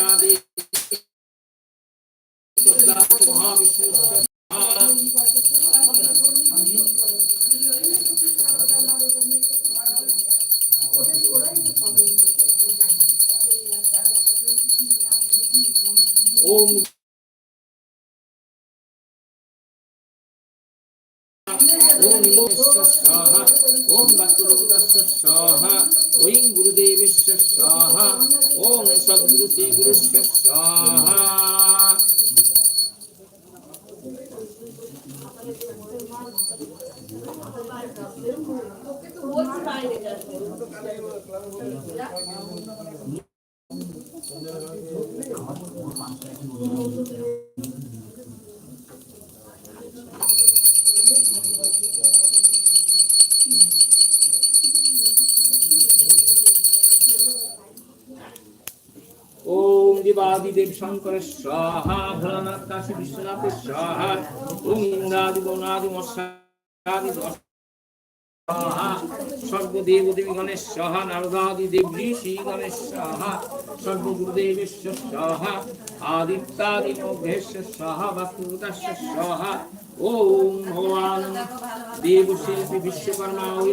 সাদে মহাবিষ্ণু ওম ওম ভূমেশ্বর স্বাহা ওম বাস্তুদেবস্য স্বাহা ওম গুরুদেবস্য স্বাহা ওম সদ্গুরু শ্রী ওম দেবাদিদেব শঙ্কর স্বাহা, ভোলানাথ কাশী বিশ্বনাথ স্বাহা ওম ইন্দ্রাদি মৎস্যাদি স্বাহা, সর্বদেব দেবী গণেশ স্বাহা, নারদাদি দেব ঋষি গণেশ স্বাহা, সর্বগুরুদেবেশ্ব স্বাহা, আদিত্যাদি মধ্যেশ্ব ওম ভগবান দেবশিল্পী বিশ্বকর্মা ওই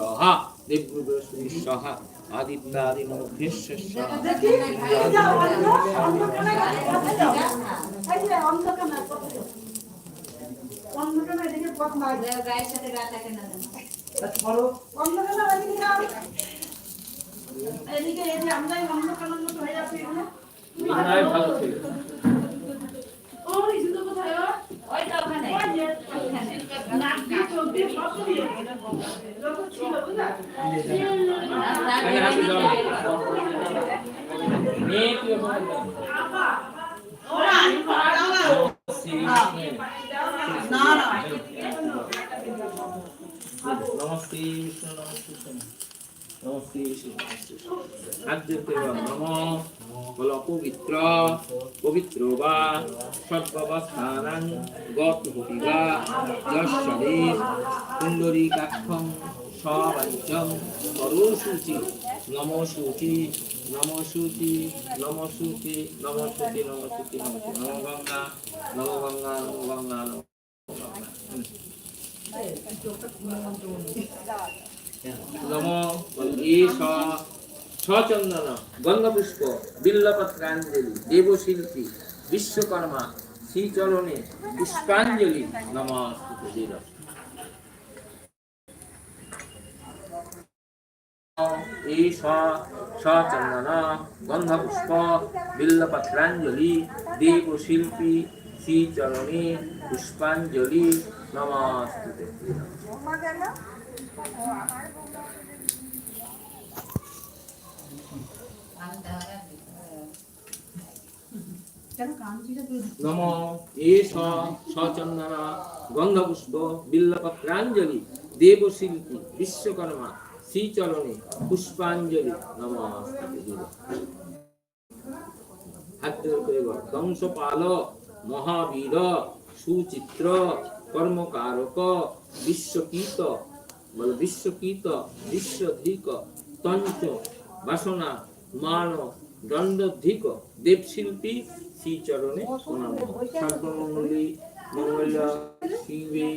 স্বাহা দেবগুরু বৃহস্পতি স্বাহা আদিত্যাদি মধ্যেশ্ব স্বাহা গায়ের সাথে গা থাকে না ধরো এদিকে আমরাই অন্ধকারের মতো হয়ে যাচ্ছি ভালো ছিল। নমস্তে নমস্তে বলো, পবিত্র পবিত্র বা সর্বাবস্থানাং গত হতিবা যশ্বরের কুণ্ডরী কাক্ষং সবাঞ্চম করুসুচি নম সূচি নম সূচি নম সূচি নম গঙ্গা। নম গঙ্গা। গঙ্গপুষ্প, বিল্লপত্রাঞ্জলি, দেবশিল্পী, বিশ্বকর্মা, শ্রীচরণে পুষ্পাঞ্জলি। নমস্তে ঈশ সচন্দন গন্ধপুষ্প বিল্লপত্রাঞ্জলি দেবশিল্পী শ্রীচরণে পুষ্পাঞ্জলি নমস্তে নম। এষ সচন্দন গন্ধপুষ্প বিল্লপত্রাঞ্জলি দেবশিল্পী বিশ্বকর্মা শ্রীচরণে পুষ্পাঞ্জলি নমস্তে হাত মহাবীর, সুচিত্র, কর্মকারক বিশ্বকীত বল বিশ্বকীত বিশ্বধিক, তঞ্চ, বাসনা, মান, দণ্ডধিক, দেবশিল্পী, শ্রীচরণে প্রণাম। সর্বমঙ্গলী মঙ্গল শিবে